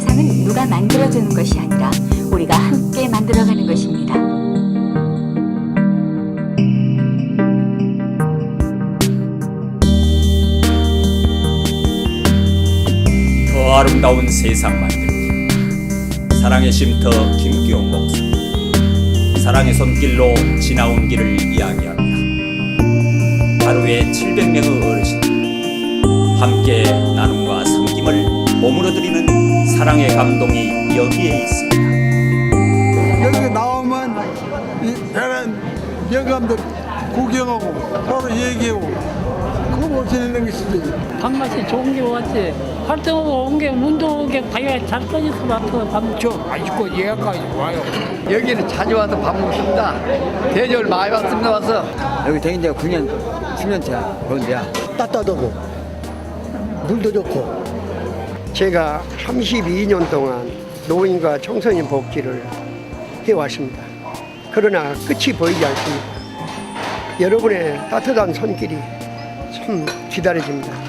세상은 누가 만들어주는 것이 아니라 우리가 함께 만들어가는 것입니다. 더 아름다운 세상 만들기. 사랑의 쉼터 김기용 목사. 사랑의 손길로 지나온 길을 이야기합니다. 하루에 700명의 어르신들 함께 나눔과 섬김을 몸으로 드리는 사랑의 감동이 여기에 있습니다 여기 나오면 이 다른 영감들 구경하고 서로 얘기하고 그거 지내는 것이지. 밥맛이 좋은 게 왔지. 활동하고 온 게, 운동 온 게, 가야 잘 떠져서 맡아 밥저 아직도 예약까지 와요. 여기는 자주 와서 밥 먹습니다. 대절 많이 왔습니다 와서. 여기 다닌 지가 9년, 10년째야. 그런데야. 따뜻하고 물도 좋고 제가 32년 동안 노인과 청소년 복지를 해왔습니다. 그러나 끝이 보이지 않습니다. 여러분의 따뜻한 손길이 참 기다려집니다.